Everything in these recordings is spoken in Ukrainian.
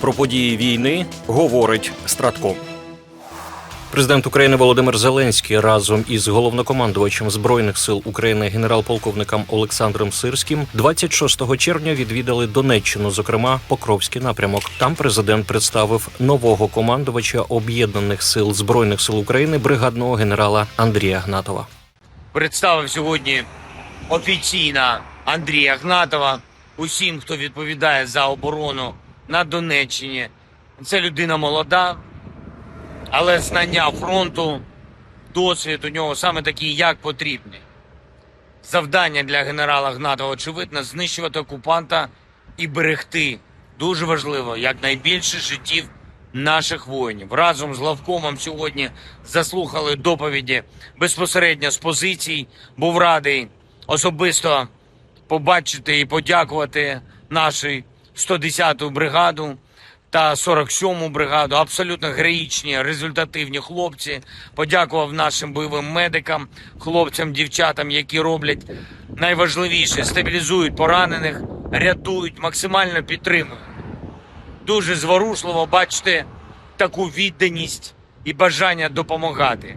Про події війни говорить Стратко. Президент України Володимир Зеленський разом із головнокомандувачем збройних сил України генерал-полковником Олександром Сирським 26 червня відвідали Донеччину, зокрема Покровський напрямок. Там президент представив нового командувача об'єднаних сил збройних сил України бригадного генерала Андрія Гнатова. представив сьогодні офіційно Андрія Гнатова усім, хто відповідає за оборону на Донеччині. Це людина молода, але знання фронту, досвід у нього саме такий, як потрібний. Завдання для генерала Гнатова, очевидно, знищувати окупанта і берегти. Дуже важливо, якнайбільше життів наших воїнів. Разом з главкомом сьогодні заслухали доповіді безпосередньо з позицій. Був радий особисто побачити і подякувати нашій 110-ту бригаду та 47-му бригаду. Абсолютно героїчні, результативні хлопці. Подякував нашим бойовим медикам, хлопцям, дівчатам, які роблять найважливіше стабілізують поранених, рятують, максимально підтримують. Дуже зворушливо бачити таку відданість і бажання допомагати.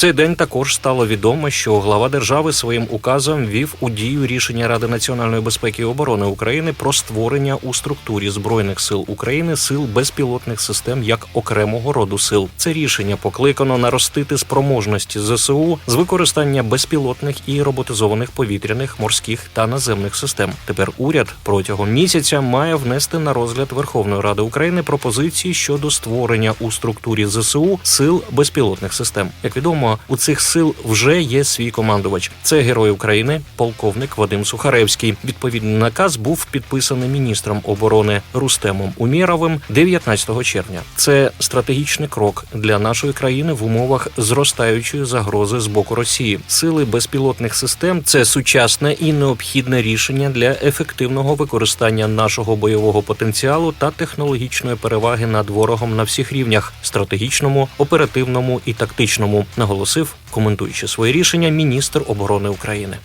Цей день також стало відомо, що глава держави своїм указом ввів у дію рішення Ради національної безпеки і оборони України про створення у структурі збройних сил України сил безпілотних систем як окремого роду сил. Це рішення покликано наростити спроможності ЗСУ з використання безпілотних і роботизованих повітряних, морських та наземних систем. Тепер уряд протягом місяця має внести на розгляд Верховної Ради України пропозиції щодо створення у структурі ЗСУ сил безпілотних систем. Як відомо, у цих сил вже є свій командувач. Це герой України, полковник Вадим Сухаревський. Відповідний наказ був підписаний міністром оборони Рустемом Умєровим 19 червня. Це стратегічний крок для нашої країни в умовах зростаючої загрози з боку Росії. Сили безпілотних систем це сучасне і необхідне рішення для ефективного використання нашого бойового потенціалу та технологічної переваги над ворогом на всіх рівнях стратегічному, оперативному і тактичному, наголосив, коментуючи своє рішення, міністр оборони України.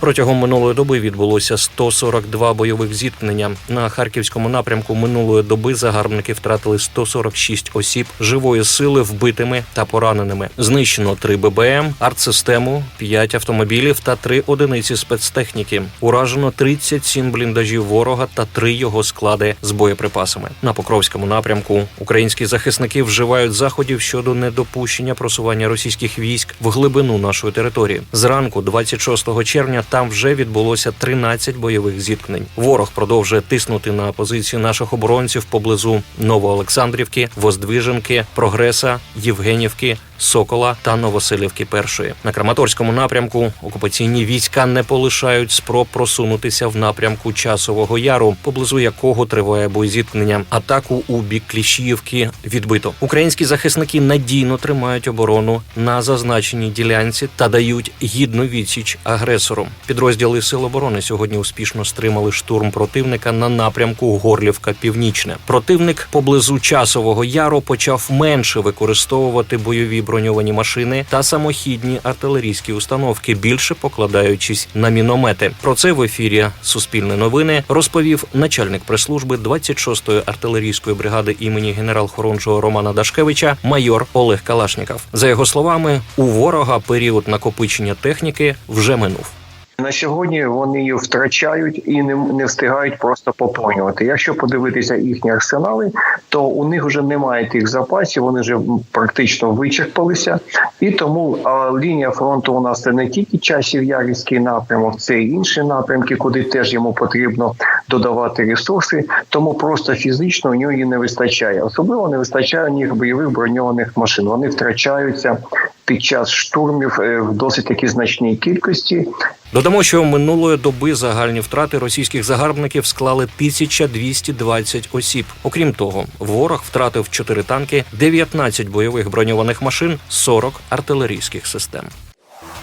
Протягом минулої доби відбулося 142 бойових зіткнення. На харківському напрямку минулої доби загарбники втратили 146 осіб живої сили вбитими та пораненими. Знищено 3 ББМ, артсистему, 5 автомобілів та 3 одиниці спецтехніки. Уражено 37 бліндажів ворога та 3 його склади з боєприпасами. На Покровському напрямку українські захисники вживають заходів щодо недопущення просування російських військ в глибину нашої території. Зранку, 26 червня, там вже відбулося 13 бойових зіткнень. Ворог продовжує тиснути на позиції наших оборонців поблизу Новоолександрівки, Воздвиженки, Прогреса, Євгенівки. Сокола та Новоселівки першої на Краматорському напрямку окупаційні війська не полишають спроб просунутися в напрямку часового яру, поблизу якого триває боєзіткнення. Атаку у бік Кліщіївки відбито. Українські захисники надійно тримають оборону на зазначеній ділянці та дають гідну відсіч агресору. Підрозділи сил оборони сьогодні успішно стримали штурм противника на напрямку Горлівка Північне. Противник поблизу часового яру почав менше використовувати бойові броньовані машини та самохідні артилерійські установки, більше покладаючись на міномети. Про це в ефірі Суспільне новини розповів начальник прес-служби 26-ї артилерійської бригади імені генерал-хорунжого Романа Дашкевича, майор Олег Калашніков. За його словами, у ворога період накопичення техніки вже минув. На сьогодні вони її втрачають і не, не встигають просто поповнювати. Якщо подивитися їхні арсенали, то у них вже немає тих запасів, вони вже практично вичерпалися, і тому а, лінія фронту у нас це не тільки часів ярівський напрямок, це й інші напрямки, куди теж йому потрібно додавати ресурси. Тому просто фізично у нього не вистачає. Особливо не вистачає у них бойових броньованих машин. Вони втрачаються під час штурмів е, в досить таки значній кількості. Додамо, що минулої доби загальні втрати російських загарбників склали 1220 осіб. Окрім того, ворог втратив 4 танки, 19 бойових броньованих машин, 40 артилерійських систем.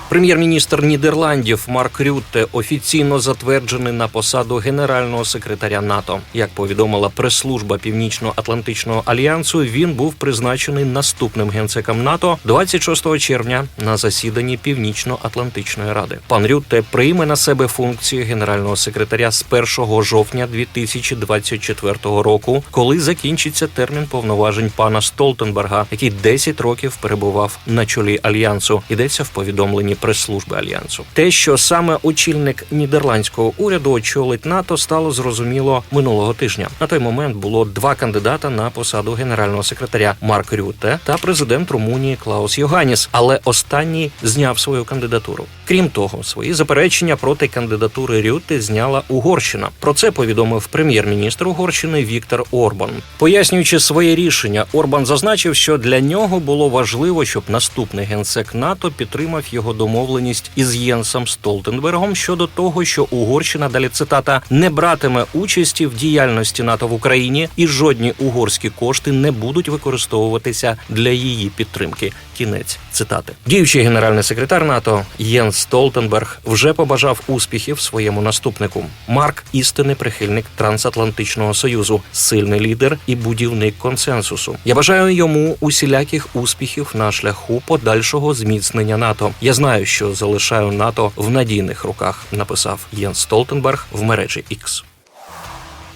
Прем'єр-міністр Нідерландів Марк Рютте офіційно затверджений на посаду генерального секретаря НАТО. Як повідомила прес-служба Північно-Атлантичного альянсу, він був призначений наступним генсеком НАТО 26 червня на засіданні Північно-Атлантичної ради. Пан Рютте прийме на себе функції генерального секретаря з 1 жовтня 2024 року, коли закінчиться термін повноважень пана Столтенберга, який 10 років перебував на чолі альянсу. Йдеться в повідомленні прес-служби альянсу. Те, що саме очільник нідерландського уряду очолить НАТО, стало зрозуміло минулого тижня. На той момент було два кандидата на посаду генерального секретаря Марк Рютте та президент Румунії Клаус Йоганіс, але останній зняв свою кандидатуру. Крім того, свої заперечення проти кандидатури Рютте зняла Угорщина. Про це повідомив прем'єр-міністр Угорщини Віктор Орбан. Пояснюючи своє рішення, Орбан зазначив, що для нього було важливо, щоб наступний генсек НАТО підтримав його домовленість із Єнсом Столтенбергом щодо того, що Угорщина далі цитата не братиме участі в діяльності НАТО в Україні, і жодні угорські кошти не будуть використовуватися для її підтримки. Кінець цитати. Діючий генеральний секретар НАТО Єнс Столтенберг вже побажав успіхів своєму наступнику. Марк істинний прихильник трансатлантичного союзу, сильний лідер і будівник консенсусу. Я бажаю йому усіляких успіхів на шляху подальшого зміцнення НАТО. Я знаю, що залишаю НАТО в надійних руках. Написав Єнс Столтенберг в мережі X.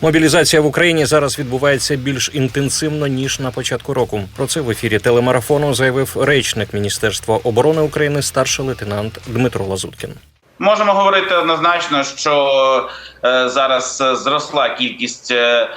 Мобілізація в Україні зараз відбувається більш інтенсивно ніж на початку року. Про це в ефірі телемарафону заявив речник Міністерства оборони України, старший лейтенант Дмитро Лазуткін. Можемо говорити однозначно, що е, зараз е, зросла кількість е,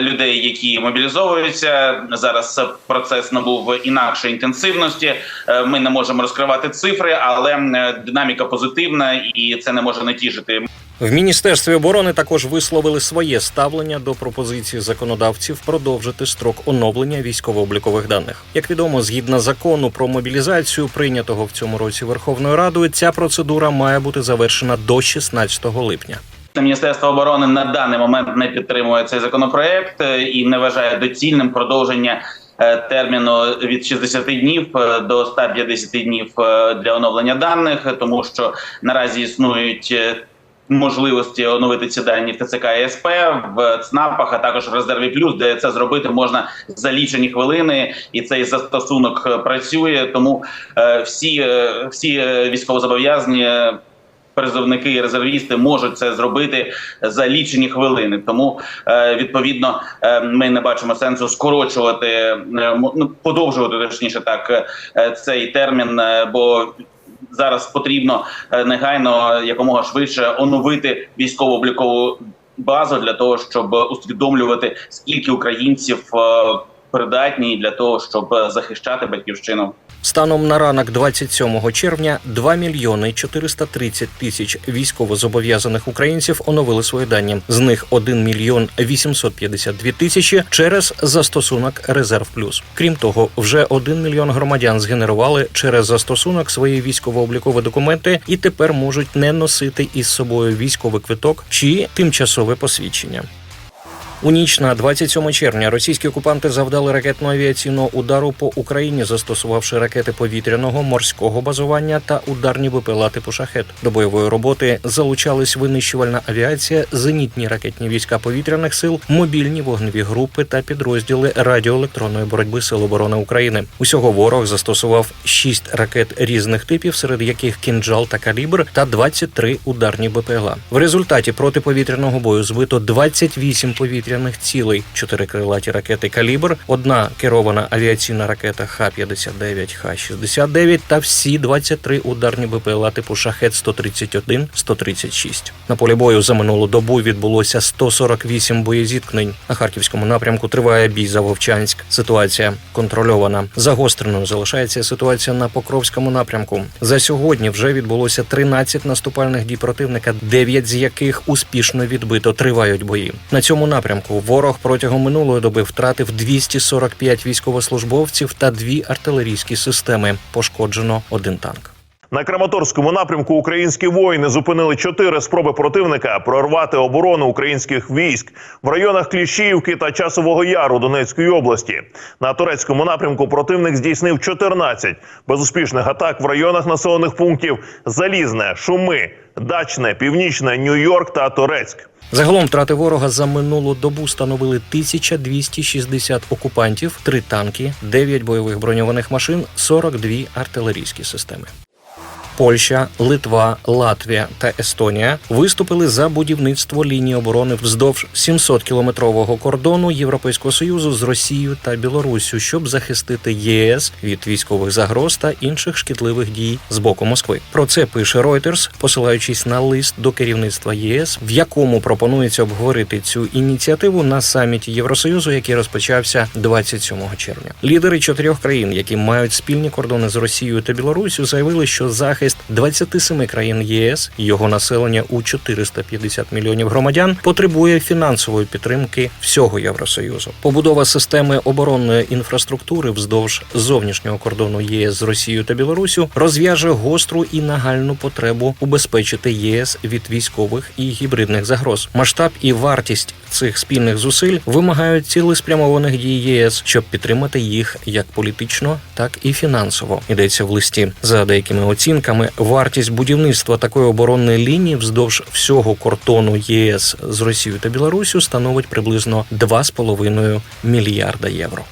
людей, які мобілізовуються. Зараз процес набув інакшої інтенсивності. Е, Ми не можемо розкривати цифри, але е, динаміка позитивна, і це не може не тішити. В міністерстві оборони також висловили своє ставлення до пропозиції законодавців продовжити строк оновлення військово-облікових даних. Як відомо, згідно закону про мобілізацію, прийнятого в цьому році Верховною Радою, ця процедура має бути завершена до 16 липня. Міністерство оборони на даний момент не підтримує цей законопроект е, і не вважає доцільним продовження е, терміну від 60 днів е, до 150 днів для оновлення даних, тому що наразі існують. Можливості оновити ці дані в ТЦК і СП, в ЦНАПах, а також в резерві плюс, де це зробити можна за лічені хвилини, і цей застосунок працює. Тому всі, всі військовозобов'язані призовники і резервісти можуть це зробити за лічені хвилини. Тому е, відповідно е, ми не бачимо сенсу скорочувати, е, ну, подовжувати точніше так цей термін, бо зараз потрібно негайно якомога швидше оновити військово-облікову базу для того, щоб усвідомлювати скільки українців придатні для того, щоб захищати батьківщину. Станом на ранок 27 червня 2 мільйони 430 тисяч військовозобов'язаних українців оновили свої дані. З них 1 мільйон 852 тисячі через застосунок Резерв Плюс. Крім того, вже 1 мільйон громадян згенерували через застосунок свої військово-облікові документи і тепер можуть не носити із собою військовий квиток чи тимчасове посвідчення. У ніч на 27 червня російські окупанти завдали ракетно-авіаційного удару по Україні, застосувавши ракети повітряного морського базування та ударні БПЛА типу шахет. До бойової роботи залучались винищувальна авіація, зенітні ракетні війська повітряних сил, мобільні вогневі групи та підрозділи радіоелектронної боротьби Сил оборони України. Усього ворог застосував 6 ракет різних типів, серед яких кінджал та калібр, та 23 ударні БПЛА. В результаті протиповітряного бою збито 28 повітряних цілей, 4 крилаті ракети калібр, одна керована авіаційна ракета Х-59, Х-69 та всі 23 ударні БПЛА типу Шахет 131, 136. На полі бою за минулу добу відбулося 148 боєзіткнень. На харківському напрямку триває бій за Вовчанськ. Ситуація контрольована. Загостреною залишається ситуація на Покровському напрямку. За сьогодні вже відбулося 13 наступальних дій противника, 9 з яких успішно відбито. Тривають бої. На цьому напрямку ворог протягом минулої доби втратив 245 військовослужбовців та дві артилерійські системи. Пошкоджено один танк. На Краматорському напрямку українські воїни зупинили чотири спроби противника прорвати оборону українських військ в районах Кліщіївки та Часового Яру Донецької області. На турецькому напрямку противник здійснив 14 безуспішних атак в районах населених пунктів Залізне, Шуми, Дачне, Північне, Нью-Йорк та Торецьк. Загалом втрати ворога за минулу добу становили 1260 окупантів, 3 танки, 9 бойових броньованих машин, 42 артилерійські системи. Польща, Литва, Латвія та Естонія виступили за будівництво лінії оборони вздовж 700-кілометрового кордону Європейського союзу з Росією та Білоруссю, щоб захистити ЄС від військових загроз та інших шкідливих дій з боку Москви. Про це пише Reuters, посилаючись на лист до керівництва ЄС, в якому пропонується обговорити цю ініціативу на саміті Євросоюзу, який розпочався 27 червня. Лідери чотирьох країн, які мають спільні кордони з Росією та Білоруссю, заявили, що захист 27 країн ЄС, його населення у 450 мільйонів громадян, потребує фінансової підтримки всього Євросоюзу. Побудова системи оборонної інфраструктури вздовж зовнішнього кордону ЄС з Росією та Білоруссю розв'яже гостру і нагальну потребу убезпечити ЄС від військових і гібридних загроз. Масштаб і вартість цих спільних зусиль вимагають цілеспрямованих дій ЄС, щоб підтримати їх як політично, так і фінансово. Йдеться в листі. За деякими оцінками, вартість будівництва такої оборонної лінії вздовж всього кордону ЄС з Росією та Білорусію становить приблизно 2,5 мільярда євро.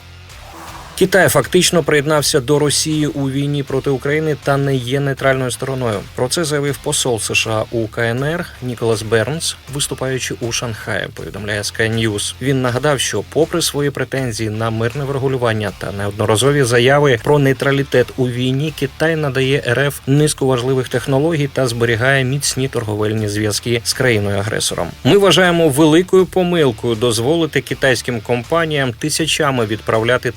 Китай фактично приєднався до Росії у війні проти України та не є нейтральною стороною. Про це заявив посол США у КНР Ніколас Бернс, виступаючи у Шанхаї. Повідомляє Sky News. Він нагадав, що, попри свої претензії на мирне врегулювання та неодноразові заяви про нейтралітет у війні, Китай надає РФ низку важливих технологій та зберігає міцні торговельні зв'язки з країною-агресором. Ми вважаємо великою помилкою дозволити китайським компаніям тисячами відправляти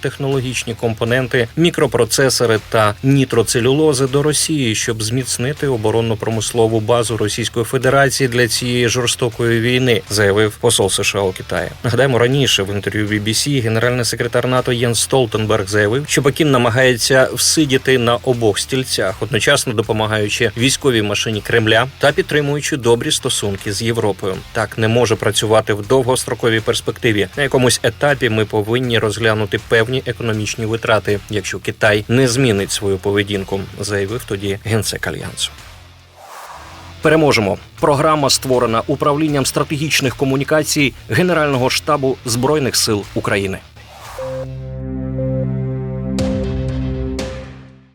технологічні компоненти, мікропроцесори та нітроцелюлози до Росії, щоб зміцнити оборонну промислову базу Російської Федерації для цієї жорстокої війни, заявив посол США у Китаї. Нагадаємо, раніше в інтерв'ю BBC генеральний секретар НАТО Єнс Столтенберг заявив, що Пекін намагається всидіти на обох стільцях, одночасно допомагаючи військовій машині Кремля та підтримуючи добрі стосунки з Європою. Так не може працювати в довгостроковій перспективі. На якомусь етапі ми повинні розглянути певні економічні витрати, якщо Китай не змінить свою поведінку, заявив тоді генсек альянсу. Переможемо. Програма створена управлінням стратегічних комунікацій Генерального штабу збройних сил України.